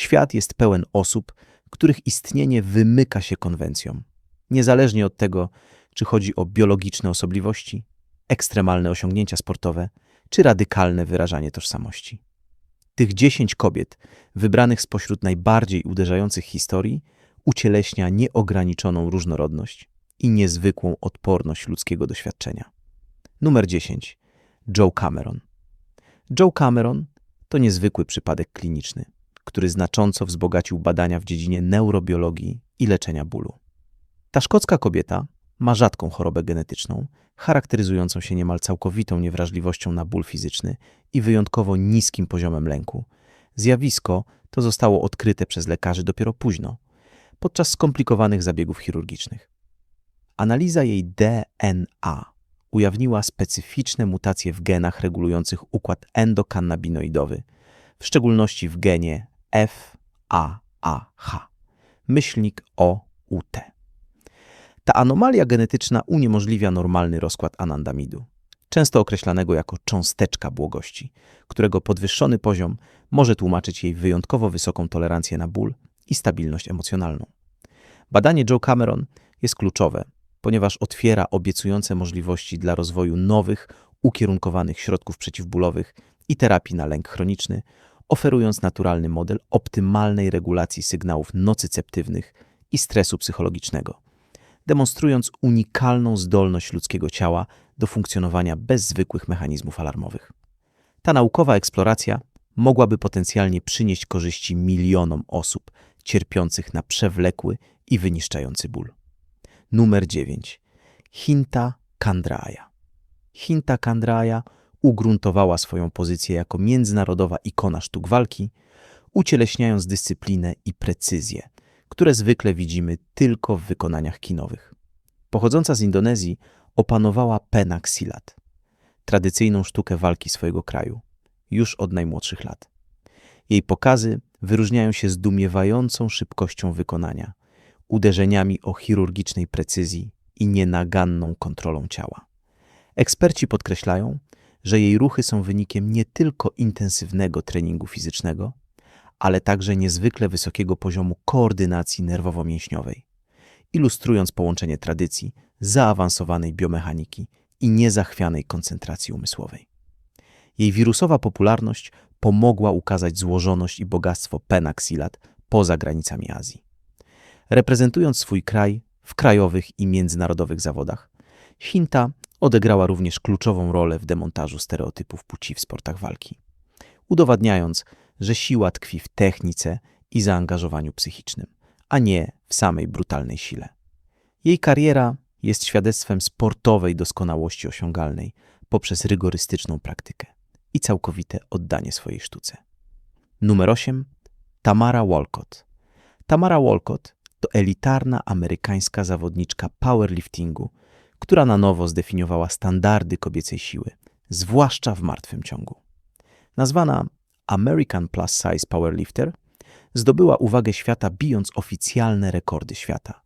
Świat jest pełen osób, których istnienie wymyka się konwencjom. Niezależnie od tego, czy chodzi o biologiczne osobliwości, ekstremalne osiągnięcia sportowe, czy radykalne wyrażanie tożsamości. Tych dziesięć kobiet, wybranych spośród najbardziej uderzających historii, ucieleśnia nieograniczoną różnorodność i niezwykłą odporność ludzkiego doświadczenia. Numer 10. Joe Cameron. Joe Cameron to niezwykły przypadek kliniczny, który znacząco wzbogacił badania w dziedzinie neurobiologii i leczenia bólu. Ta szkocka kobieta ma rzadką chorobę genetyczną, charakteryzującą się niemal całkowitą niewrażliwością na ból fizyczny i wyjątkowo niskim poziomem lęku. Zjawisko to zostało odkryte przez lekarzy dopiero późno, podczas skomplikowanych zabiegów chirurgicznych. Analiza jej DNA ujawniła specyficzne mutacje w genach regulujących układ endokannabinoidowy, w szczególności w genie FAAH, myślnik OUT. Ta anomalia genetyczna uniemożliwia normalny rozkład anandamidu, często określanego jako cząsteczka błogości, którego podwyższony poziom może tłumaczyć jej wyjątkowo wysoką tolerancję na ból i stabilność emocjonalną. Badanie Joe Cameron jest kluczowe, ponieważ otwiera obiecujące możliwości dla rozwoju nowych, ukierunkowanych środków przeciwbólowych i terapii na lęk chroniczny, oferując naturalny model optymalnej regulacji sygnałów nocyceptywnych i stresu psychologicznego, demonstrując unikalną zdolność ludzkiego ciała do funkcjonowania bez zwykłych mechanizmów alarmowych. Ta naukowa eksploracja mogłaby potencjalnie przynieść korzyści milionom osób cierpiących na przewlekły i wyniszczający ból. Numer 9. Hinta Kandraja. Hinta Kandraja ugruntowała swoją pozycję jako międzynarodowa ikona sztuk walki, ucieleśniając dyscyplinę i precyzję, które zwykle widzimy tylko w wykonaniach kinowych. Pochodząca z Indonezji, opanowała penak silat, tradycyjną sztukę walki swojego kraju, już od najmłodszych lat. Jej pokazy wyróżniają się zdumiewającą szybkością wykonania, uderzeniami o chirurgicznej precyzji i nienaganną kontrolą ciała. Eksperci podkreślają, że jej ruchy są wynikiem nie tylko intensywnego treningu fizycznego, ale także niezwykle wysokiego poziomu koordynacji nerwowo-mięśniowej, ilustrując połączenie tradycji, zaawansowanej biomechaniki i niezachwianej koncentracji umysłowej. Jej wirusowa popularność pomogła ukazać złożoność i bogactwo penaksilat poza granicami Azji. Reprezentując swój kraj w krajowych i międzynarodowych zawodach, Hinta odegrała również kluczową rolę w demontażu stereotypów płci w sportach walki, udowadniając, że siła tkwi w technice i zaangażowaniu psychicznym, a nie w samej brutalnej sile. Jej kariera jest świadectwem sportowej doskonałości osiągalnej poprzez rygorystyczną praktykę i całkowite oddanie swojej sztuce. Numer 8. Tamara Walcott. Tamara Walcott to elitarna amerykańska zawodniczka powerliftingu, która na nowo zdefiniowała standardy kobiecej siły, zwłaszcza w martwym ciągu. Nazwana American Plus Size Powerlifter, zdobyła uwagę świata bijąc oficjalne rekordy świata,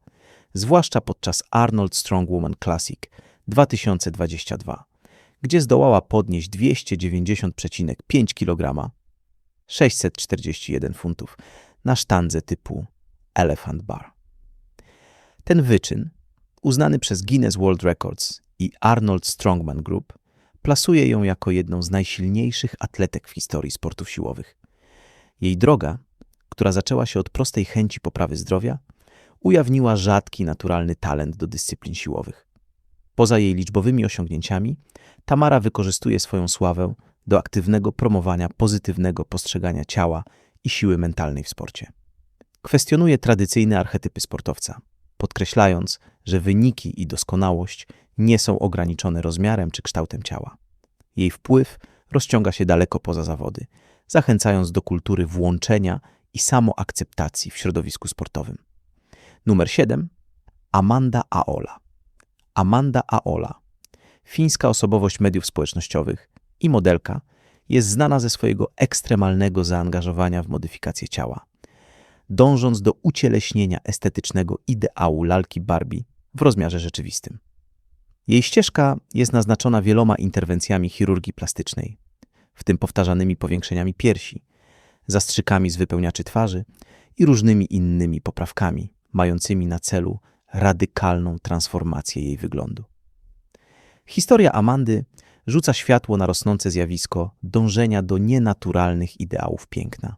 zwłaszcza podczas Arnold Strongwoman Classic 2022, gdzie zdołała podnieść 290,5 kg, 641 funtów, na sztandze typu Elephant Bar. Ten wyczyn, uznany przez Guinness World Records i Arnold Strongman Group, plasuje ją jako jedną z najsilniejszych atletek w historii sportów siłowych. Jej droga, która zaczęła się od prostej chęci poprawy zdrowia, ujawniła rzadki naturalny talent do dyscyplin siłowych. Poza jej liczbowymi osiągnięciami, Tamara wykorzystuje swoją sławę do aktywnego promowania pozytywnego postrzegania ciała i siły mentalnej w sporcie. Kwestionuje tradycyjne archetypy sportowca, podkreślając, że wyniki i doskonałość nie są ograniczone rozmiarem czy kształtem ciała. Jej wpływ rozciąga się daleko poza zawody, zachęcając do kultury włączenia i samoakceptacji w środowisku sportowym. Numer 7. Amanda Aola. Amanda Aola, fińska osobowość mediów społecznościowych i modelka, jest znana ze swojego ekstremalnego zaangażowania w modyfikację ciała, dążąc do ucieleśnienia estetycznego ideału lalki Barbie w rozmiarze rzeczywistym. Jej ścieżka jest naznaczona wieloma interwencjami chirurgii plastycznej, w tym powtarzanymi powiększeniami piersi, zastrzykami z wypełniaczy twarzy i różnymi innymi poprawkami, mającymi na celu radykalną transformację jej wyglądu. Historia Amandy rzuca światło na rosnące zjawisko dążenia do nienaturalnych ideałów piękna,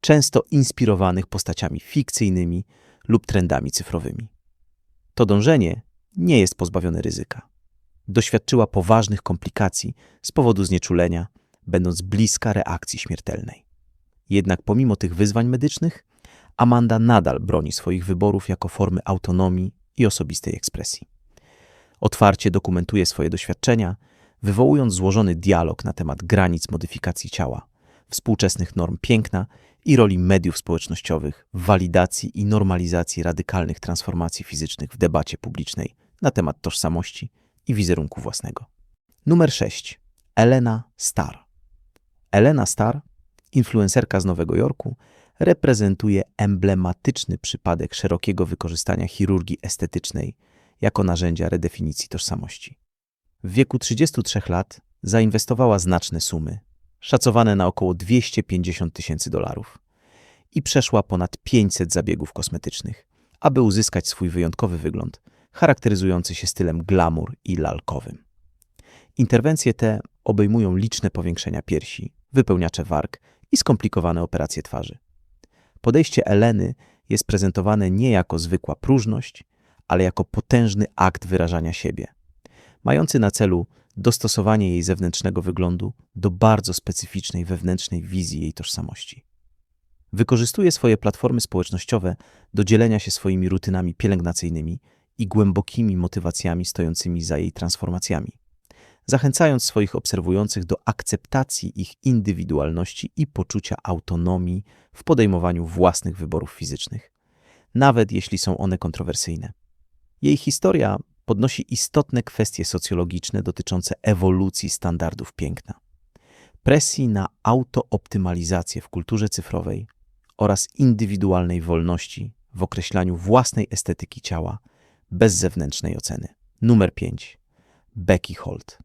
często inspirowanych postaciami fikcyjnymi lub trendami cyfrowymi. To dążenie nie jest pozbawione ryzyka. Doświadczyła poważnych komplikacji z powodu znieczulenia, będąc bliska reakcji śmiertelnej. Jednak pomimo tych wyzwań medycznych, Amanda nadal broni swoich wyborów jako formy autonomii i osobistej ekspresji. Otwarcie dokumentuje swoje doświadczenia, wywołując złożony dialog na temat granic modyfikacji ciała, współczesnych norm piękna i roli mediów społecznościowych w walidacji i normalizacji radykalnych transformacji fizycznych w debacie publicznej na temat tożsamości i wizerunku własnego. Numer 6. Elena Starr. Elena Starr, influencerka z Nowego Jorku, reprezentuje emblematyczny przypadek szerokiego wykorzystania chirurgii estetycznej jako narzędzia redefinicji tożsamości. W wieku 33 lat zainwestowała znaczne sumy, szacowane na około 250 tysięcy dolarów, i przeszła ponad 500 zabiegów kosmetycznych, aby uzyskać swój wyjątkowy wygląd, charakteryzujący się stylem glamour i lalkowym. Interwencje te obejmują liczne powiększenia piersi, wypełniacze warg i skomplikowane operacje twarzy. Podejście Eleny jest prezentowane nie jako zwykła próżność, ale jako potężny akt wyrażania siebie, mający na celu dostosowanie jej zewnętrznego wyglądu do bardzo specyficznej wewnętrznej wizji jej tożsamości. Wykorzystuje swoje platformy społecznościowe do dzielenia się swoimi rutynami pielęgnacyjnymi i głębokimi motywacjami stojącymi za jej transformacjami, zachęcając swoich obserwujących do akceptacji ich indywidualności i poczucia autonomii w podejmowaniu własnych wyborów fizycznych, nawet jeśli są one kontrowersyjne. Jej historia podnosi istotne kwestie socjologiczne dotyczące ewolucji standardów piękna, presji na autooptymalizację w kulturze cyfrowej oraz indywidualnej wolności w określaniu własnej estetyki ciała bez zewnętrznej oceny. Numer 5. Becky Holt.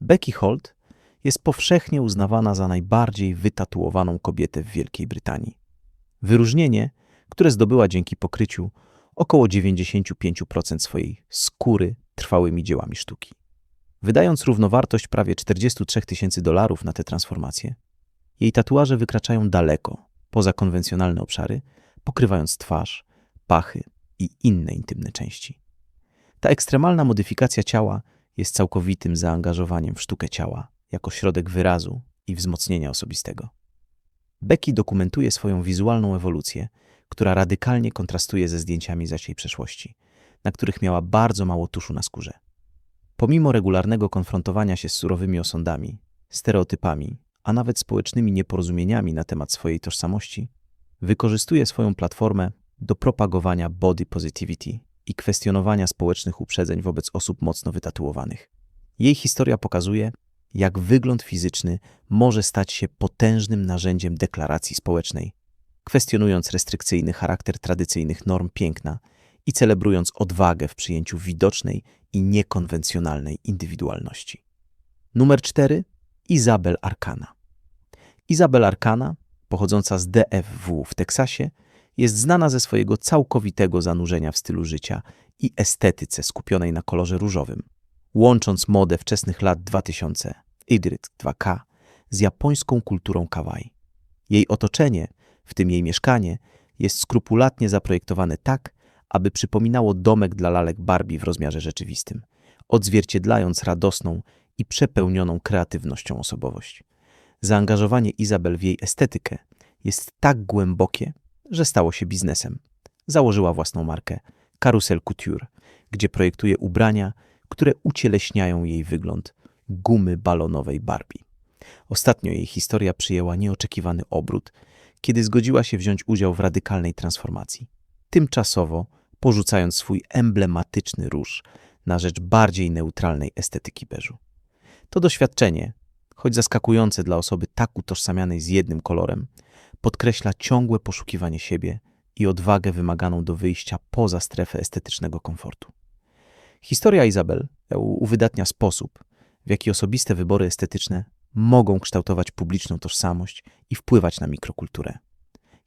Becky Holt jest powszechnie uznawana za najbardziej wytatuowaną kobietę w Wielkiej Brytanii. Wyróżnienie, które zdobyła dzięki pokryciu około 95% swojej skóry trwałymi dziełami sztuki. Wydając równowartość prawie 43 tysięcy dolarów na te transformacje, jej tatuaże wykraczają daleko poza konwencjonalne obszary, pokrywając twarz, pachy i inne intymne części. Ta ekstremalna modyfikacja ciała jest całkowitym zaangażowaniem w sztukę ciała jako środek wyrazu i wzmocnienia osobistego. Becky dokumentuje swoją wizualną ewolucję, która radykalnie kontrastuje ze zdjęciami zaś jej przeszłości, na których miała bardzo mało tuszu na skórze. Pomimo regularnego konfrontowania się z surowymi osądami, stereotypami, a nawet społecznymi nieporozumieniami na temat swojej tożsamości, wykorzystuje swoją platformę do propagowania body positivity i kwestionowania społecznych uprzedzeń wobec osób mocno wytatuowanych. Jej historia pokazuje, jak wygląd fizyczny może stać się potężnym narzędziem deklaracji społecznej, kwestionując restrykcyjny charakter tradycyjnych norm piękna i celebrując odwagę w przyjęciu widocznej i niekonwencjonalnej indywidualności. Numer 4. Izabel Arkana. Izabel Arkana, pochodząca z DFW w Teksasie, jest znana ze swojego całkowitego zanurzenia w stylu życia i estetyce skupionej na kolorze różowym, łącząc modę wczesnych lat 2000, Idrit 2K, z japońską kulturą kawaii. Jej otoczenie, w tym jej mieszkanie, jest skrupulatnie zaprojektowane tak, aby przypominało domek dla lalek Barbie w rozmiarze rzeczywistym, odzwierciedlając radosną i przepełnioną kreatywnością osobowość. Zaangażowanie Izabel w jej estetykę jest tak głębokie, że stało się biznesem. Założyła własną markę Carousel Couture, gdzie projektuje ubrania, które ucieleśniają jej wygląd gumy balonowej Barbie. Ostatnio jej historia przyjęła nieoczekiwany obrót, kiedy zgodziła się wziąć udział w radykalnej transformacji. Tymczasowo porzucając swój emblematyczny róż na rzecz bardziej neutralnej estetyki beżu. To doświadczenie, choć zaskakujące dla osoby tak utożsamianej z jednym kolorem, podkreśla ciągłe poszukiwanie siebie i odwagę wymaganą do wyjścia poza strefę estetycznego komfortu. Historia Izabel uwydatnia sposób, w jaki osobiste wybory estetyczne mogą kształtować publiczną tożsamość i wpływać na mikrokulturę,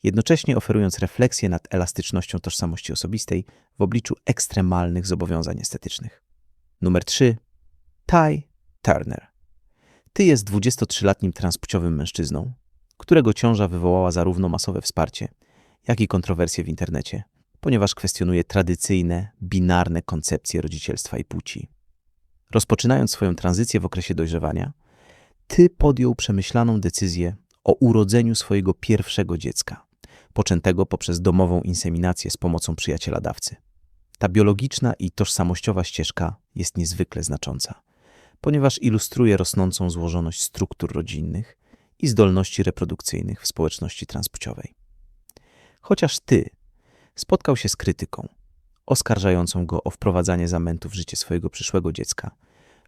jednocześnie oferując refleksję nad elastycznością tożsamości osobistej w obliczu ekstremalnych zobowiązań estetycznych. Numer 3. Ty Turner. Ty jest 23-letnim transpłciowym mężczyzną, którego ciąża wywołała zarówno masowe wsparcie, jak i kontrowersje w internecie, ponieważ kwestionuje tradycyjne, binarne koncepcje rodzicielstwa i płci. Rozpoczynając swoją tranzycję w okresie dojrzewania, ty podjął przemyślaną decyzję o urodzeniu swojego pierwszego dziecka, poczętego poprzez domową inseminację z pomocą przyjaciela dawcy. Ta biologiczna i tożsamościowa ścieżka jest niezwykle znacząca, ponieważ ilustruje rosnącą złożoność struktur rodzinnych i zdolności reprodukcyjnych w społeczności transpłciowej. Chociaż ty spotkał się z krytyką, oskarżającą go o wprowadzanie zamętu w życie swojego przyszłego dziecka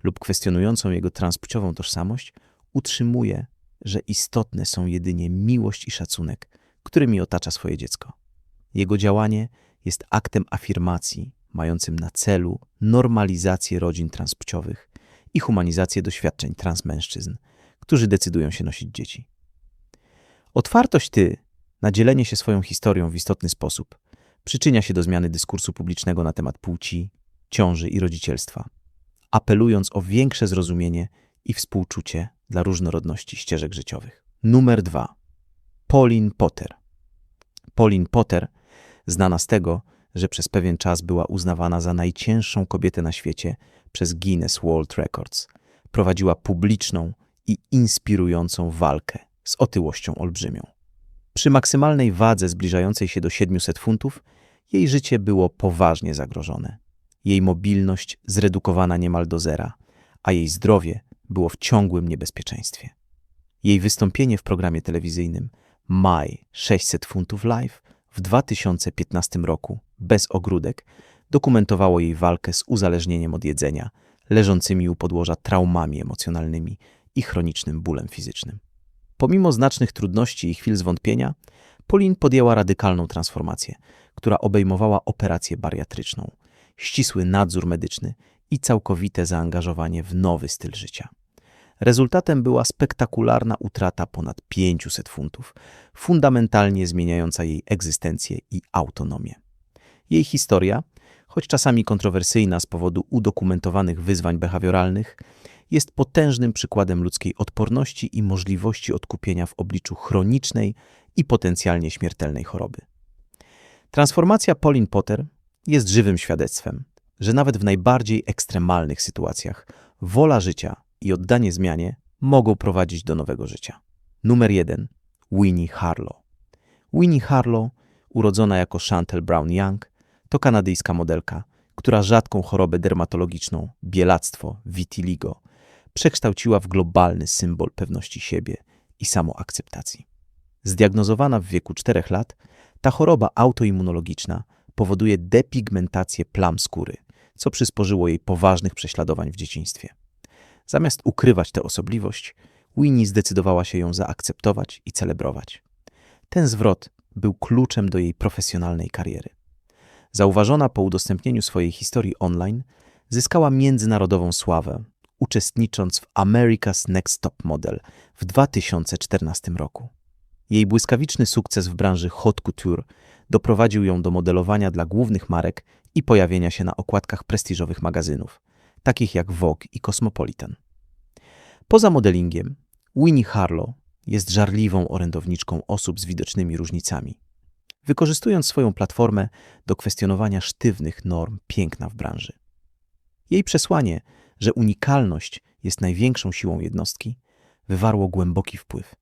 lub kwestionującą jego transpłciową tożsamość, utrzymuje, że istotne są jedynie miłość i szacunek, którymi otacza swoje dziecko. Jego działanie jest aktem afirmacji mającym na celu normalizację rodzin transpłciowych i humanizację doświadczeń transmężczyzn, którzy decydują się nosić dzieci. Otwartość ty na dzielenie się swoją historią w istotny sposób przyczynia się do zmiany dyskursu publicznego na temat płci, ciąży i rodzicielstwa, apelując o większe zrozumienie i współczucie dla różnorodności ścieżek życiowych. Numer dwa. Pauline Potter. Pauline Potter, znana z tego, że przez pewien czas była uznawana za najcięższą kobietę na świecie przez Guinness World Records, prowadziła publiczną i inspirującą walkę z otyłością olbrzymią. Przy maksymalnej wadze zbliżającej się do 700 funtów, jej życie było poważnie zagrożone. Jej mobilność zredukowana niemal do zera, a jej zdrowie było w ciągłym niebezpieczeństwie. Jej wystąpienie w programie telewizyjnym Maj 600 funtów live w 2015 roku bez ogródek dokumentowało jej walkę z uzależnieniem od jedzenia, leżącymi u podłoża traumami emocjonalnymi i chronicznym bólem fizycznym. Pomimo znacznych trudności i chwil zwątpienia, Pauline podjęła radykalną transformację, która obejmowała operację bariatryczną, ścisły nadzór medyczny i całkowite zaangażowanie w nowy styl życia. Rezultatem była spektakularna utrata ponad 500 funtów, fundamentalnie zmieniająca jej egzystencję i autonomię. Jej historia, choć czasami kontrowersyjna z powodu udokumentowanych wyzwań behawioralnych, jest potężnym przykładem ludzkiej odporności i możliwości odkupienia w obliczu chronicznej i potencjalnie śmiertelnej choroby. Transformacja Pauline Potter jest żywym świadectwem, że nawet w najbardziej ekstremalnych sytuacjach wola życia i oddanie zmianie mogą prowadzić do nowego życia. Numer 1. Winnie Harlow. Winnie Harlow, urodzona jako Chantel Brown Young, to kanadyjska modelka, która rzadką chorobę dermatologiczną, bielactwo, vitiligo, przekształciła w globalny symbol pewności siebie i samoakceptacji. Zdiagnozowana w wieku 4 lat, ta choroba autoimmunologiczna powoduje depigmentację plam skóry, co przysporzyło jej poważnych prześladowań w dzieciństwie. Zamiast ukrywać tę osobliwość, Winnie zdecydowała się ją zaakceptować i celebrować. Ten zwrot był kluczem do jej profesjonalnej kariery. Zauważona po udostępnieniu swojej historii online, zyskała międzynarodową sławę, uczestnicząc w America's Next Top Model w 2014 roku. Jej błyskawiczny sukces w branży haute couture doprowadził ją do modelowania dla głównych marek i pojawienia się na okładkach prestiżowych magazynów, takich jak Vogue i Cosmopolitan. Poza modelingiem, Winnie Harlow jest żarliwą orędowniczką osób z widocznymi różnicami, wykorzystując swoją platformę do kwestionowania sztywnych norm piękna w branży. Jej przesłanie, że unikalność jest największą siłą jednostki, wywarło głęboki wpływ,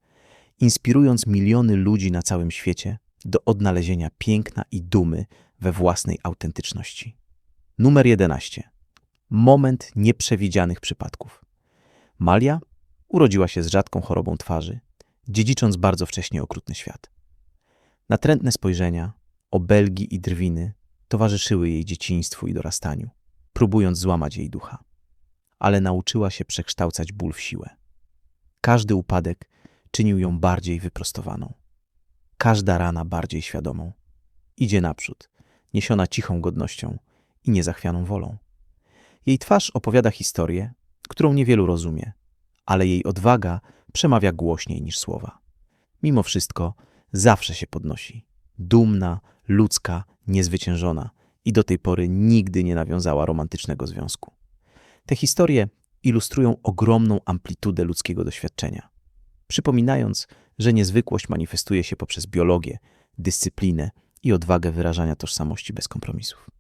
inspirując miliony ludzi na całym świecie do odnalezienia piękna i dumy we własnej autentyczności. Numer 11. Moment nieprzewidzianych przypadków. Malia urodziła się z rzadką chorobą twarzy, dziedzicząc bardzo wcześnie okrutny świat. Natrętne spojrzenia, obelgi i drwiny towarzyszyły jej dzieciństwu i dorastaniu, próbując złamać jej ducha. Ale nauczyła się przekształcać ból w siłę. Każdy upadek czynił ją bardziej wyprostowaną. Każda rana bardziej świadomą. Idzie naprzód, niesiona cichą godnością i niezachwianą wolą. Jej twarz opowiada historię, którą niewielu rozumie, ale jej odwaga przemawia głośniej niż słowa. Mimo wszystko zawsze się podnosi. Dumna, ludzka, niezwyciężona i do tej pory nigdy nie nawiązała romantycznego związku. Te historie ilustrują ogromną amplitudę ludzkiego doświadczenia, przypominając, że niezwykłość manifestuje się poprzez biologię, dyscyplinę i odwagę wyrażania tożsamości bez kompromisów.